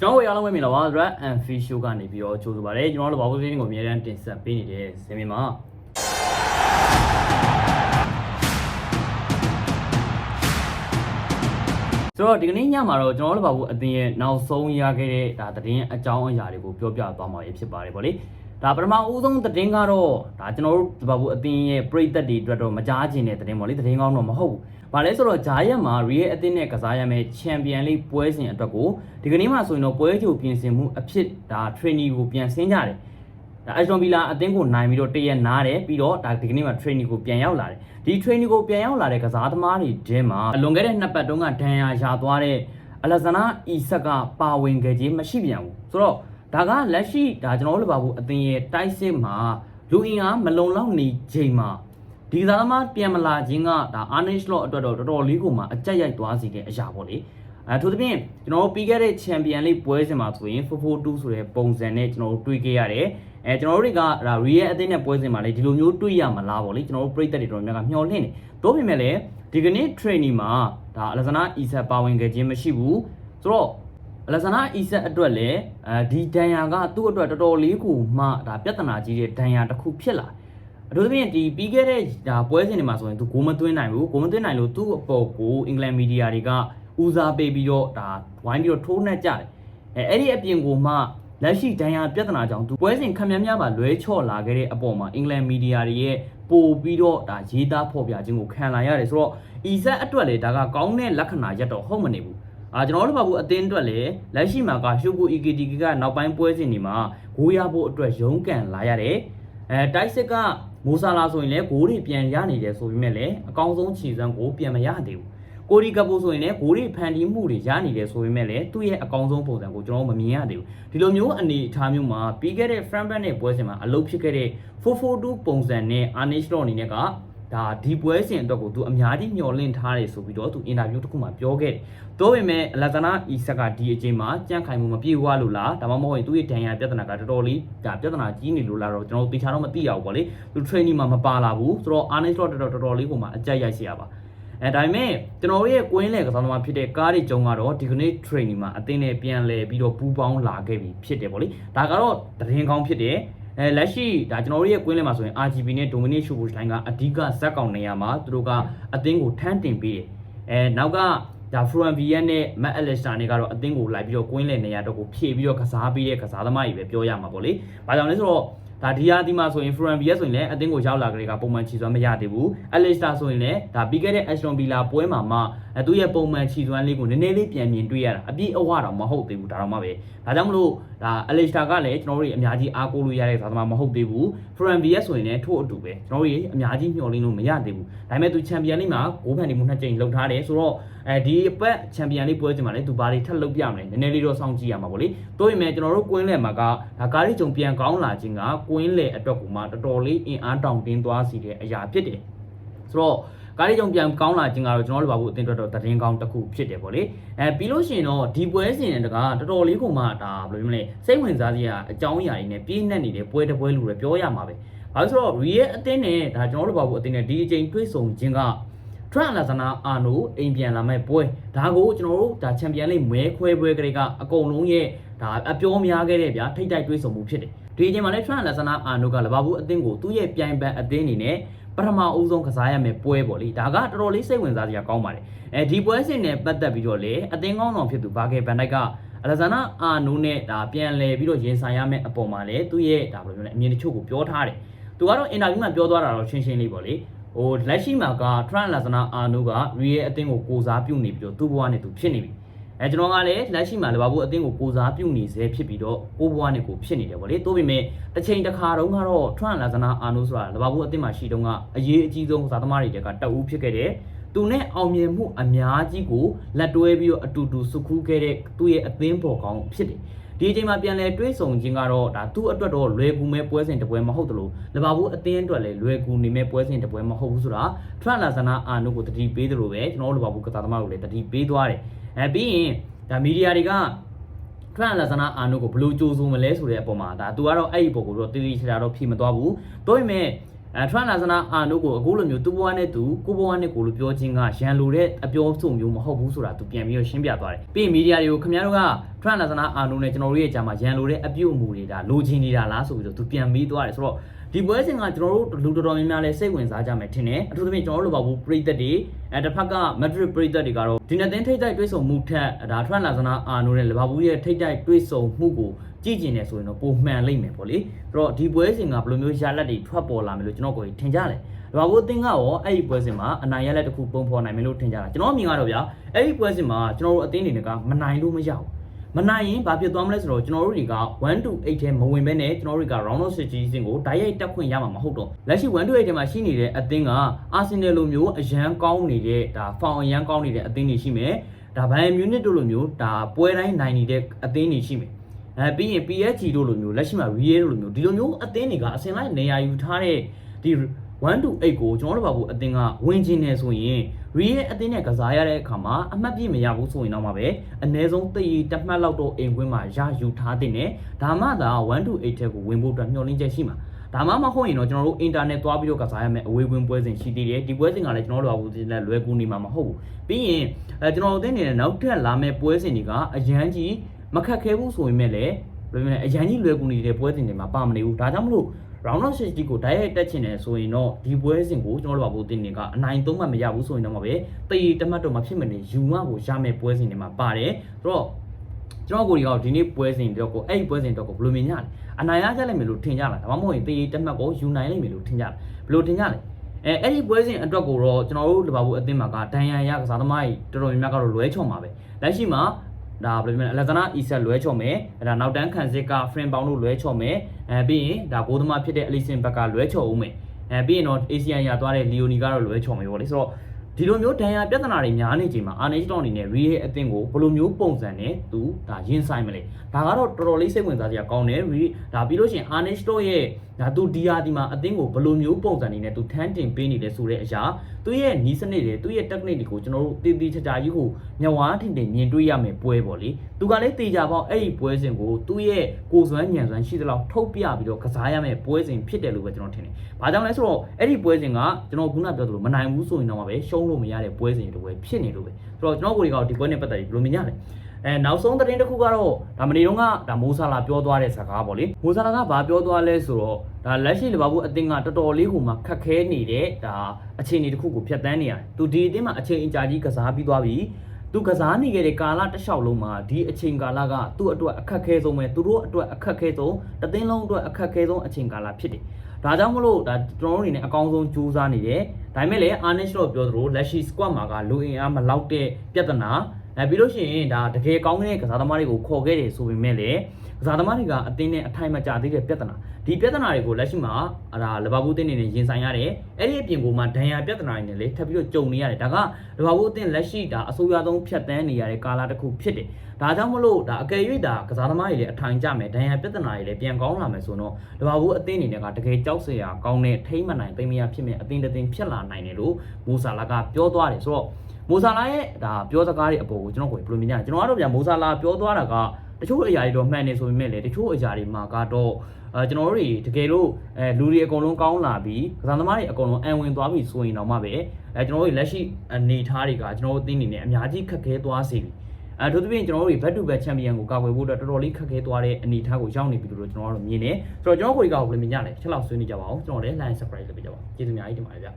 ကျွန်တော်တို့အားလုံးပဲမင်္ဂလာပါ Red and Fish Show ကနေပြီးတော့ကြိုဆိုပါရစေကျွန်တော်တို့ဘာလို့စင်းကိုအများအားတင်ဆက်ပေးနေတဲ့ဇင်မင်မှာဆိုတော့ဒီကနေ့ညမှာတော့ကျွန်တော်တို့ဘာလို့အတင်ရဲ့နောက်ဆုံးရခဲ့တဲ့ဒါသတင်းအကြောင်းအရာတွေကိုပြောပြသွားမှာဖြစ်ပါတယ်ဗောလေဒါပထမဦးဆုံးသတင်းကတော့ဒါကျွန်တော်တို့ဘာလို့အတင်ရဲ့ပြိသက်တွေအတွက်တော့မကြားချင်တဲ့သတင်းဗောလေသတင်းကောင်းတော့မဟုတ်ဘူး။ ဘာလဲဆိုတော့ဂျာရက်မှာ Real အသင်းနဲ့ကစားရမယ့် Champion League ပွဲစဉ်အတွက်ကိုဒီကနေ့မှဆိုရင်တော့ပွဲကြိုပြင်ဆင်မှုအဖြစ်ဒါ training ကိုပြန်ဆင်းကြတယ်။ဒါအက်စတွန်ဗီလာအသင်းကိုနိုင်ပြီးတော့တရက်နားတယ်ပြီးတော့ဒါဒီကနေ့မှ training ကိုပြန်ရောက်လာတယ်။ဒီ training ကိုပြန်ရောက်လာတဲ့ကစားသမားတွေထဲမှာအလွန်ခဲ့တဲ့နှစ်ပတ်တုန်းကဒဏ်ရာရသွားတဲ့အလက်ဇန္နာအီဆက်ကပါဝင်ခဲ့ခြင်းမရှိပြန်ဘူး။ဆိုတော့ဒါကလက်ရှိဒါကျွန်တော်တို့လပါဘူးအသင်းရဲ့တိုက်စစ်မှာလူအင်အားမလုံလောက်နေချိန်မှာ ဒီကစားသမားပြန်မလာခြင်းကဒါ Arnish Law အတွက်တော့တော်တော်လေးကိုမှအကြက်ရိုက်သွားစေတဲ့အရာပေါ့လေအဲထို့သဖြင့်ကျွန်တော်တို့ပြီးခဲ့တဲ့ Champion League ပွဲစဉ်မှာဆိုရင်442ဆိုတဲ့ပုံစံနဲ့ကျွန်တော်တို့တွေ့ခဲ့ရတယ်အဲကျွန်တော်တို့တွေကဒါ Real အသင်းနဲ့ပွဲစဉ်မှာလေဒီလိုမျိုးတွေ့ရမလားပေါ့လေကျွန်တော်တို့ပြည်သက်တွေတော်တော်များများမျှော်လင့်နေတို့ပြင်မဲ့လည်းဒီကနေ့ training မှာဒါအလဇနာအီဆက်ပါဝင်ခဲ့ခြင်းမရှိဘူးဆိုတော့အလဇနာအီဆက်အတွက်လည်းအဲဒီဒဏ်ရာကသူ့အတွက်တော်တော်လေးကိုမှဒါပြဿနာကြီးတဲ့ဒဏ်ရာတစ်ခုဖြစ်လာတယ် အထူးသဖြင့်ဒီပြီးခဲ့တဲ့ဒါပွဲစဉ်တွေမှာဆိုရင်သူဂိုးမသွင်းနိုင်ဘူးဂိုးမသွင်းနိုင်လို့သူ့အပေါ်ကိုအင်္ဂလန်မီဒီယာတွေကဦးစားပေးပြီးတော့ဒါဝိုင်းပြီးတော့ထိုးနှက်ကြတယ်အဲအဲ့ဒီအပြင်ကိုမှလက်ရှိဒဏ်ရာပြဿနာကြောင့်သူပွဲစဉ်ခံများများပါလွဲချော့လာခဲ့တဲ့အပေါ်မှာအင်္ဂလန်မီဒီယာတွေရဲ့ပို့ပြီးတော့ဒါရေးသားဖော်ပြခြင်းကိုခံလာရတယ်ဆိုတော့ဤဆက်အတွက်လေဒါကကောင်းတဲ့လက္ခဏာရက်တော့ဟုတ်မနေဘူးအာကျွန်တော်တို့ဘာဘူးအသင်းအတွက်လည်းလက်ရှိမှာကရှုကူ EKTK ကနောက်ပိုင်းပွဲစဉ်တွေမှာဂိုးရဖို့အတွက်ရုန်းကန်လာရတယ် အဲတိုက်စစ်ကမိုးဆာလာဆိုရင်လည်းဂိုးတွေပြန်ရနေတယ်ဆိုပေမဲ့လည်းအကောင်းဆုံးခြေစွမ်းကိုပြန်မရသေးဘူးကိုရီကပ်ပိုဆိုရင်လည်းဂိုးတွေဖန်တီးမှုတွေရနေတယ်ဆိုပေမဲ့လည်းသူ့ရဲ့အကောင်းဆုံးပုံစံကိုကျွန်တော်တို့မမြင်ရသေးဘူးဒီလိုမျိုးအနေအထားမျိုးမှာပြီးခဲ့တဲ့ Frankfurt နဲ့ပွဲစဉ်မှာအလုပ်ဖြစ်ခဲ့တဲ့442ပုံစံနဲ့ Arnish Law အနေနဲ့က ဒါဒီပွဲစဉ်အတွက်ကိုသူအများကြီးမျှော်လင့်ထားတယ်ဆိုပြီးတော့သူအင်တာဗျူးတစ်ခုမှာပြောခဲ့တယ်။သို့ပေမဲ့အလက်ဇနာအီဆက်ကဒီအချိန်မှာကြန့်ခိုင်မှုမပြေဝလို့လားဒါမှမဟုတ်ရင်သူ့ရဲ့ဒဏ်ရာပြဿနာကတော်တော်လေးဒါပြဿနာကြီးနေလို့လားတော့ကျွန်တော်တို့သိချာတော့မသိရဘူးပေါ့လေ။သူ training မှာမပါလာဘူးဆိုတော့ Arnish Law တော်တော်တော်တော်လေးကိုမှအကြက်ရိုက်စီရပါ။အဲဒါပေမဲ့ကျွန်တော်တို့ရဲ့ကွင်းလေကစားသမားဖြစ်တဲ့ကားရီကျုံကတော့ဒီကနေ့ training မှာအသင်းနဲ့ပြန်လဲပြီးတော့ပူးပေါင်းလာခဲ့ပြီဖြစ်တယ်ပေါ့လေ။ဒါကတော့သတင်းကောင်းဖြစ်တယ်။ အဲလက်ရှိဒါကျွန်တော်တို့ရဲ့ကွင်းလဲမှာဆိုရင် RGB နဲ့ Dominic Schuberstein ကအဓိကဇက်ကောင်နေရာမှာသူတို့ကအသင်းကိုထမ်းတင်ပေးတယ်။အဲနောက်ကဒါ Fluent VN နဲ့ Matt Alistair နဲ့ကတော့အသင်းကိုလိုက်ပြီးတော့ကွင်းလဲနေရာတော့ကိုဖြည့်ပြီးတော့ကစားပေးတဲ့ကစားသမားကြီးပဲပြောရမှာပေါ့လေ။ဘာကြောင့်လဲဆိုတော့ ဒါဒီယာဒီမှာဆိုရင် Fluent VN ဆိုရင်လည်းအသင်းကိုရောက်လာကြတဲ့ကပုံမှန်ချီစွမ်းမရသေးဘူး။ Alistair ဆိုရင်လည်းဒါပြီးခဲ့တဲ့ Aston Villa ပွဲမှာမှအဲသူ့ရဲ့ပုံမှန်ချီစွမ်းလေးကိုနည်းနည်းလေးပြန်မြင်တွေ့ရတာအပြည့်အဝတော့မဟုတ်သေးဘူးဒါတော့မှပဲဒါကြောင့်မလို့ဒါ Alistair ကလည်းကျွန်တော်တို့အများကြီးအားကိုးလို့ရတဲ့သာသမာမဟုတ်သေးဘူး Fran VS ဆိုရင်လည်းထို့အတူပဲကျွန်တော်တို့အများကြီးမျှော်လင့်လို့မရသေးဘူးဒါပေမဲ့သူ Champion League မှာဂိုးဖန်တီမှုနှစ်ကြိမ်လုပ်ထားတယ်ဆိုတော့ အဲဒီအပတ် Champion League ပွဲစဉ်မှာလည်းသူဘာတွေထပ်လုပ်ပြမလဲနည်းနည်းလေးတော့စောင့်ကြည့်ရမှာပေါ့လေတိုးရင်မဲ့ကျွန်တော်တို့ကွင်းလယ်မှာကဒါကားရီကြုံပြန်ကောင်းလာခြင်းကကွင်းလယ်အတွက်ကိုမှတော်တော်လေးအင်အားတောင်တင်းသွားစီတဲ့အရာဖြစ်တယ်ဆိုတော့ကားလေးကြောင့်ပြန်ကောင်းလာခြင်းကတော့ကျွန်တော်တို့ဘာဘူးအတင်းတော်တော်သတင်းကောင်းတစ်ခုဖြစ်တယ်ပေါ့လေအဲပြီးလို့ရှိရင်တော့ဒီပွဲစဉ်တကတော်တော်လေးကိုမှဒါဘယ်လိုမျိုးလဲစိတ်ဝင်စားစရာအကြောင်းအရာတွေနဲ့ပြည့်နှက်နေတဲ့ပွဲတစ်ပွဲလို့လည်းပြောရမှာပဲဘာလို့ဆိုတော့ Real အတင်းနဲ့ဒါကျွန်တော်တို့ဘာဘူးအတင်းနဲ့ဒီအချိန်တွေ့ဆုံခြင်းက ထရန်လာဇနာအာနိုအိမ်ပြန်လာမဲ့ပွဲဒါကိုကျွန်တော်တို့ဒါချန်ပီယံလိမဲခွဲပွဲကလေးကအကုန်လုံးရဲ့ဒါအပြောများခဲ့တဲ့ဗျာထိတ်တိုက်တွေးဆုံမှုဖြစ်တယ်ဒီအချိန်မှာလည်းထရန်လာဇနာအာနိုကလဘာဘူးအသင်းကိုသူ့ရဲ့ပြိုင်ပန်အသင်းအနေနဲ့ပထမအဦးဆုံးကစားရမယ်ပွဲပေါ့လေဒါကတော်တော်လေးစိတ်ဝင်စားစရာကောင်းပါတယ်အဲဒီပွဲစဉ်နဲ့ပတ်သက်ပြီးတော့လေအသင်းကောင်းဆောင်ဖြစ်သူဘာဂယ်ဘန်တိုက်ကအလက်ဇန္နာအာနိုနဲ့ဒါပြန်လဲပြီးတော့ရင်ဆိုင်ရမယ့်အပေါ်မှာလည်းသူ့ရဲ့ဒါဘယ်လိုလဲအမြင်တချို့ကိုပြောထားတယ်သူကတော့အင်တာဗျူးမှာပြောသွားတာတော့ရှင်းရှင်းလေးပေါ့လေ ဟိုလက်ရှိမှာကထရန်လာဇနာအာနိုကရီရဲ့အသင်းကိုကိုစားပြုနေပြီးတော့သူ့ဘဝနဲ့သူဖြစ်နေပြီအဲကျွန်တော်ကလည်းလက်ရှိမှာလဘာဘူးအသင်းကိုကိုစားပြုနေစေဖြစ်ပြီးတော့ကိုဘဝနဲ့ကိုဖြစ်နေတယ်ဗောလေတိုးပေမဲ့တစ်ချိန်တစ်ခါတုန်းကတော့ထရန်လာဇနာအာနိုဆိုတာလဘာဘူးအသင်းမှာရှိတုန်းကအရေးအကြီးဆုံးစားသမားတွေတက်ကတအူးဖြစ်ခဲ့တယ်သူနဲ့အောင်မြင်မှုအများကြီးကိုလက်တွဲပြီးတော့အတူတူစုခူးခဲ့တဲ့သူ့ရဲ့အသင်းပေါ်ကောင်းဖြစ်တယ် ဒီအချိန်မှာပြန်လဲတွေးဆုံခြင်းကတော့ဒါသူ့အတွက်တော့လွယ်ကူမဲ့ပွဲစဉ်တစ်ပွဲမဟုတ်တလို့လဘာဘူးအသင်းအတွက်လည်းလွယ်ကူနေမဲ့ပွဲစဉ်တစ်ပွဲမဟုတ်ဘူးဆိုတာထရန်လာဇနာအာနုကိုတတိပေးသလိုပဲကျွန်တော်တို့လဘာဘူးကစားသမားကိုလည်းတတိပေးသွားတယ်အဲပြီးရင်ဒါမီဒီယာတွေကထရန်လာဇနာအာနုကိုဘယ်လိုကြိုးစုံမလဲဆိုတဲ့အပေါ်မှာဒါသူကတော့အဲ့ဒီပုံကိုတော့တည်တည်ချာချာတော့ဖြေမသွားဘူးတို့ပေမဲ့အဲထရန်လာဇနာအာနိုကိုအခုလိုမျိုးသူ့ဘဝနဲ့သူကိုဘဝနဲ့ကိုလို့ပြောချင်းကရန်လိုတဲ့အပြောဆိုမျိုးမဟုတ်ဘူးဆိုတာသူပြန်ပြီးတော့ရှင်းပြသွားတယ်ပြီးရင်မီဒီယာတွေကိုခင်ဗျားတို့က ထရန်လာဇနာအာနိုနဲ့ကျွန်တော်တို့ရဲ့အကြမှာရန်လိုတဲ့အပြုအမူတွေဒါလိုချင်နေတာလားဆိုပြီးတော့သူပြန်ပြီးသွားတယ်ဆိုတော့ဒီပွဲစဉ်ကကျွန်တော်တို့လူတော်တော်များများလဲစိတ်ဝင်စားကြမယ်ထင်တယ်အထူးသဖြင့်ကျွန်တော်တို့လိုပါဘူးပရိသတ်တွေအဲတစ်ဖက်ကမက်ဒရစ်ပရိသတ်တွေကတော့ဒီနေ့သင်းထိတ်တိုက်တွေးဆုံမှုထက်ဒါထရန်လာဇနာအာနိုနဲ့လီဗာပူးရဲ့ထိတ်တိုက်တွေးဆုံမှုကိုကြည့်ကျင်တယ်ဆိုရင်တော့ပုံမှန်လိမ့်မယ်ပေါ့လေအဲ့တော့ဒီပွဲစဉ်ကဘယ်လိုမျိုးရလက်တွေထွက်ပေါ်လာမယ်လို့ကျွန်တော်ကိုယ်ထင်ကြတယ်လီဗာပူးအသင်းကရောအဲ့ဒီပွဲစဉ်မှာအနိုင်ရလက်တစ်ခုပုံဖော်နိုင်မယ်လို့ထင်ကြတာကျွန်တော်အမြင်ကတော့ဗျာအဲ့ဒီပွဲစဉ်မှာကျွန်တော်တို့အသင်းတွေတွေကမနိုင်လို့မရဘူး မနိုင်ရင်ဘာဖြစ်သွားမလဲဆိုတော့ကျွန်တော်တို့တွေက1 to 8ထဲမဝင်ဘဲနဲ့ကျွန်တော်တို့တွေက round of 16စင်ကိုဓာတ်ရိုက်တက်ခွင့်ရမှာမဟုတ်တော့လက်ရှိ1 to 8ထဲမှာရှိနေတဲ့အသင်းကအာဆင်နယ်လိုမျိုးအရန်ကောင်းနေတဲ့ဒါဖောင်အရန်ကောင်းနေတဲ့အသင်းတွေရှိမယ်ဒါဘိုင်မြူနစ်တို့လိုမျိုးဒါပွဲတိုင်းနိုင်နေတဲ့အသင်းတွေရှိမယ်အဲပြီးရင် PSG တို့လိုမျိုးလက်ရှိမှာ Real တို့လိုမျိုးဒီလိုမျိုးအသင်းတွေကအစင်လိုက်နေရာယူထားတဲ့ဒီ1 to 8ကိုကျွန်တော်တို့ဘာဘူးအသင်းကဝင်ကျင်နေဆိုရင် Real အသင်းနဲ့ကစားရတဲ့အခါမှာအမှတ်ပြည့်မရဘူးဆိုရင်တော့မှပဲအနည်းဆုံးတည်တက်မှတ်လောက်တော့အိမ်ခွင်းမှာရယူထားတဲ့နဲ့ဒါမှသာ1 to 8ထဲကိုဝင်ဖို့အတွက်မျှော်လင့်ချက်ရှိမှာဒါမှမဟုတ်ရင်တော့ကျွန်တော်တို့အင်တာနက်သွားပြီးတော့ကစားရမယ်အဝေးကွင်းပွဲစဉ်ရှိသေးတယ်ဒီပွဲစဉ်ကလည်းကျွန်တော်တို့ဘာဘူးဒီလက်လွယ်ကူနေမှာမဟုတ်ဘူးပြီးရင်အဲကျွန်တော်တို့အသင်းနေနဲ့နောက်ထပ်လာမယ့်ပွဲစဉ်တွေကအရန်ကြီးမခက်ခဲဘူးဆိုရင်မဲ့လည်းဘယ်လိုလဲအရန်ကြီးလွယ်ကူနေတဲ့ပွဲစဉ်တွေမှာပါမနေဘူးဒါကြောင့်မလို့ round of 60ကိုတိုက်ရိုက်တက်ချင်တယ်ဆိုရင်တော့ဒီပွဲစဉ်ကိုကျွန်တော်တို့ဘာဘူးတင်နေကအနိုင်သုံးမှမရဘူးဆိုရင်တော့မှပဲတည်တမတ်တော့မဖြစ်မနေယူမကိုရမယ့်ပွဲစဉ်တွေမှာပါတယ်ဆိုတော့ကျွန်တော်ကိုဒီကဒီနေ့ပွဲစဉ်တော့ကိုအဲ့ဒီပွဲစဉ်တော့ကိုဘယ်လိုမြင်ကြလဲအနိုင်ရကြလိမ့်မယ်လို့ထင်ကြလားဒါမှမဟုတ်ရင်တည်တမတ်ကိုယူနိုင်လိမ့်မယ်လို့ထင်ကြလားဘယ်လိုထင်ကြလဲအဲအဲ့ဒီပွဲစဉ်အတွက်ကိုတော့ကျွန်တော်တို့ဒီဘာဘူးအသင်းမှာကဒန်ရန်ရကစားသမားကြီးတော်တော်များများကတော့လွဲချော်မှာပဲလက်ရှိမှာဒါဘယ်လိုလဲအလက်သနာအီဆက်လွဲချော်မယ်အဲ့ဒါနောက်တန်းခံစစ်က frame ပေါင်းတို့လွဲချော်မယ် အဲပြီးရင်ဒါဂိုးသမားဖြစ်တဲ့အလီဆင်ဘက်ကလွဲချော်ဦးမယ်အဲပြီးရင်တော့ ACN ရသွားတဲ့လီယိုနီကတော့လွဲချော်မယ်ပေါ့လေဆိုတော့ဒီလိုမျိုးဒဏ်ရာပြဿနာတွေများနေချိန်မှာအာနေစတောင်းအနေနဲ့ real အသင်းကိုဘယ်လိုမျိုးပုံစံနဲ့သူဒါရင်ဆိုင်မလဲဒါကတော့တော်တော်လေးစိတ်ဝင်စားစရာကောင်းတယ် real ဒါပြီးလို့ရှိရင်အာနေစတောရဲ့ ဒါသူဒီယာဒီမှာအသင်းကိုဘယ်လိုမျိုးပုံစံနေနဲ့သူထန်းတင်ပေးနေလဲဆိုတဲ့အရာသူရဲ့နီးစနစ်တွေသူရဲ့ technique တွေကိုကျွန်တော်တို့တည်တည်ချာချာကြီးကိုမျက်ဝါးထင်ထင်မြင်တွေ့ရမယ်ပွဲပေါ့လေသူကလည်းတေချာပေါက်အဲ့ဒီပွဲစဉ်ကိုသူ့ရဲ့ကိုယ်စွမ်းညံစွမ်းရှိသလောက်ထုတ်ပြပြီးတော့ကစားရမယ်ပွဲစဉ်ဖြစ်တယ်လို့ပဲကျွန်တော်ထင်တယ်။ဘာကြောင့်လဲဆိုတော့အဲ့ဒီပွဲစဉ်ကကျွန်တော်ခုနပြောသလိုမနိုင်ဘူးဆိုရင်တော့ပဲရှုံးလို့မရတဲ့ပွဲစဉ်တွေပဲဖြစ်နေလို့ပဲ။ဆိုတော့ကျွန်တော်ကိုယ်ဒီကဒီပွဲနဲ့ပတ်သက်ပြီးဘယ်လိုမြင်ရလဲ။ အဲနောက်ဆုံးသတင်းတစ်ခုကတော့ဒါမနေတော့ကဒါမိုးဆာလာပြောသွားတဲ့စကားပေါ့လေမိုးဆာလာကဘာပြောသွားလဲဆိုတော့ဒါလက်ရှိလီဗာပူးအသင်းကတော်တော်လေးဟိုမှာခက်ခဲနေတဲ့ဒါအခြေအနေတစ်ခုကိုဖျက်ဆီးနေရတယ်သူဒီအသင်းမှာအချိန်အကြာကြီးကစားပြီးသွားပြီသူကစားနေခဲ့တဲ့ကာလတစ်လျှောက်လုံးမှာဒီအချိန်ကာလကသူ့အတွက်အခက်ခဲဆုံးပဲသူတို့အတွက်အခက်ခဲဆုံးတသင်းလုံးအတွက်အခက်ခဲဆုံးအချိန်ကာလဖြစ်တယ်ဒါကြောင့်မလို့ဒါကျွန်တော်တို့အနေနဲ့အကောင်းဆုံးကြိုးစားနေတယ်ဒါပေမဲ့လည်း Arnish တော့ပြောသလိုလက်ရှိ squad မှာကလူအင်အားမလောက်တဲ့ပြဿနာ အဲပြီးလို့ရှိရင်ဒါတကယ်ကောင်းတဲ့ကစားသမားတွေကိုခေါ်ခဲ့တယ်ဆိုပေမဲ့လည်းကစားသမားတွေကအသင်းနဲ့အထိုင်မကျသေးတဲ့ပြဿနာဒီပြဿနာတွေကိုလက်ရှိမှာအဒါလီဗာပူးအသင်းနေနဲ့ရင်ဆိုင်ရတယ်အဲ့ဒီအပြင်ကိုမှဒဏ်ရာပြဿနာတွေနဲ့လည်းထပ်ပြီးတော့ကြုံနေရတယ်ဒါကလီဗာပူးအသင်းလက်ရှိဒါအဆိုးရွားဆုံးဖြတ်တန်းနေရတဲ့ကာလတစ်ခုဖြစ်တယ်ဒါကြောင့်မလို့ဒါအကယ်၍ဒါကစားသမားတွေလည်းအထိုင်ကျမယ်ဒဏ်ရာပြဿနာတွေလည်းပြန်ကောင်းလာမယ်ဆိုတော့လီဗာပူးအသင်းအနေနဲ့ကတကယ်ကြောက်စရာကောင်းတဲ့ထိမ့်မနိုင်သိမ်းမရဖြစ်မယ်အသင်းတစ်သင်းဖြစ်လာနိုင်တယ်လို့မိုးဆာလာကပြောသွားတယ်ဆိုတော့မိုဆာလာရဲ့ဒါပြောစကားတွေအပေါ်ကိုကျွန်တော်ကိုဘယ်လိုမြင်ကြလဲကျွန်တော်ကတော့ဗျာမိုဆာလာပြောသွားတာက တချို့အရာတွေတော့မှန်နေဆိုပေမဲ့လည်းတချို့အရာတွေမှာကတော့အဲကျွန်တော်တို့တွေတကယ်လို့အဲလူတွေအကုန်လုံးကောင်းလာပြီးကစားသမားတွေအကုန်လုံးအံဝင်သွားပြီဆိုရင်တော့မှပဲအဲကျွန်တော်တို့လက်ရှိအနေထားတွေကကျွန်တော်တို့အသင်းနေနဲ့အများကြီးခက်ခဲသွားစေပြီအဲတို့သဖြင့်ကျွန်တော်တို့တွေဘက်တူဘက်ချန်ပီယံကိုကာကွယ်ဖို့အတွက်တော်တော်လေးခက်ခဲသွားတဲ့အနေအထားကိုရောက်နေပြီလို့ကျွန်တော်တို့မြင်နေဆိုတော့ကျွန်တော်ကိုယ်ကဘယ်လိုမြင်ကြလဲချက်လောက်ဆွေးနွေးကြပါအောင်ကျွန်တော်လည်း line subscribe လုပ်ပေးကြပါဦးကျေးဇူးအများကြီးတင်ပါတယ်ဗျ